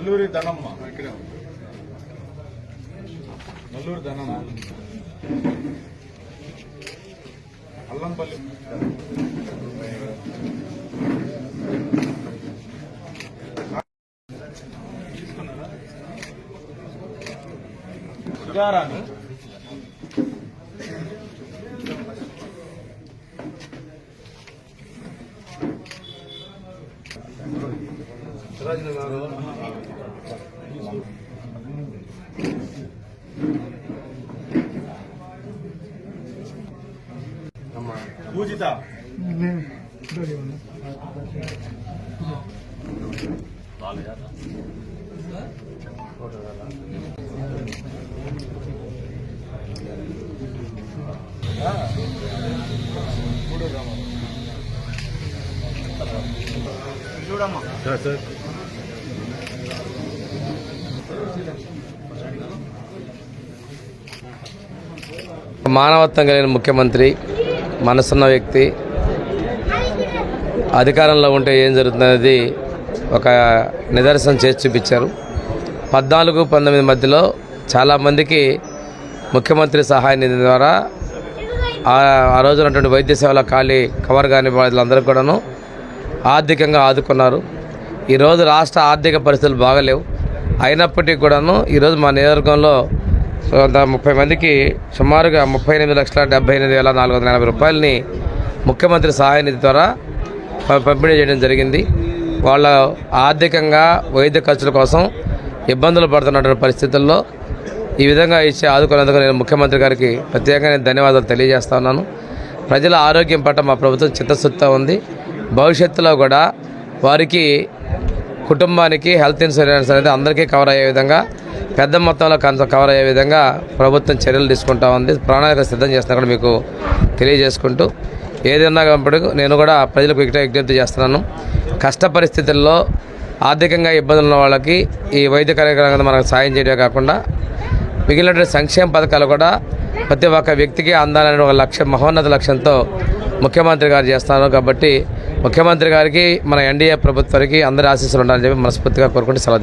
నల్లూరి ధనమ్మ ఇక్కడే నల్లూరి ధనమ్మ. అల్లంపల్లి. 들어가지는 나는 고지다 네 기다려요 말해야 아, 보러 가면. చూడమ్మా. మానవత్వం కలిగిన ముఖ్యమంత్రి మనసున్న వ్యక్తి అధికారంలో ఉంటే ఏం జరుగుతుందనేది ఒక నిదర్శనం చేసి చూపించారు. పద్నాలుగు పంతొమ్మిది మధ్యలో చాలామందికి ముఖ్యమంత్రి సహాయ నిధి ద్వారా ఆ ఆ రోజు ఉన్నటువంటి వైద్య సేవల ఖాళీ కవర్ కాని వాళ్ళందరూ కూడాను ఆర్థికంగా ఆదుకున్నారు. ఈరోజు రాష్ట్ర ఆర్థిక పరిస్థితులు బాగలేవు. అయినప్పటికీ కూడాను ఈరోజు మా నియోజకవర్గంలో ముప్పై మందికి సుమారుగా ముప్పై ఎనిమిది లక్షల డెబ్బై ఎనిమిది వేల నాలుగు వందల ఎనభై రూపాయలని ముఖ్యమంత్రి సహాయ నిధి ద్వారా పంపిణీ చేయడం జరిగింది. వాళ్ళ ఆర్థికంగా వైద్య ఖర్చుల కోసం ఇబ్బందులు పడుతున్నటువంటి పరిస్థితుల్లో ఈ విధంగా ఇచ్చి ఆదుకున్నందుకు నేను ముఖ్యమంత్రి గారికి ప్రత్యేకంగా నేను ధన్యవాదాలు తెలియజేస్తా ఉన్నాను. ప్రజల ఆరోగ్యం పట్ల మా ప్రభుత్వం చిత్తశుద్ధితో ఉంది. భవిష్యత్తులో కూడా వారికి కుటుంబానికి హెల్త్ ఇన్సూరెన్స్ అనేది అందరికీ కవర్ అయ్యే విధంగా పెద్ద మొత్తంలో కవర్ అయ్యే విధంగా ప్రభుత్వం చర్యలు తీసుకుంటా ఉంది. ప్రణాళిక సిద్ధం చేస్తున్నా మీకు తెలియజేసుకుంటూ ఏదైనా కాబట్టి నేను కూడా ప్రజలకు విజ్ఞప్తి చేస్తున్నాను. కష్ట పరిస్థితుల్లో ఆర్థికంగా ఇబ్బందులు ఉన్న వాళ్ళకి ఈ వైద్య కార్యక్రమంగా మనకు సాయం చేయడమే కాకుండా మిగిలినటువంటి సంక్షేమ పథకాలు కూడా ప్రతి ఒక్క వ్యక్తికి అందాలనే ఒక లక్ష్యం మహోన్నత లక్ష్యంతో ముఖ్యమంత్రి గారు చేస్తున్నారు. కాబట్టి ముఖ్యమంత్రి గారికి మన ఎన్డీఏ ప్రభుత్వానికి అందరి ఆశీస్సులు ఉండాలని చెప్పి మనస్ఫూర్తిగా కోరుకుంటే సెలవు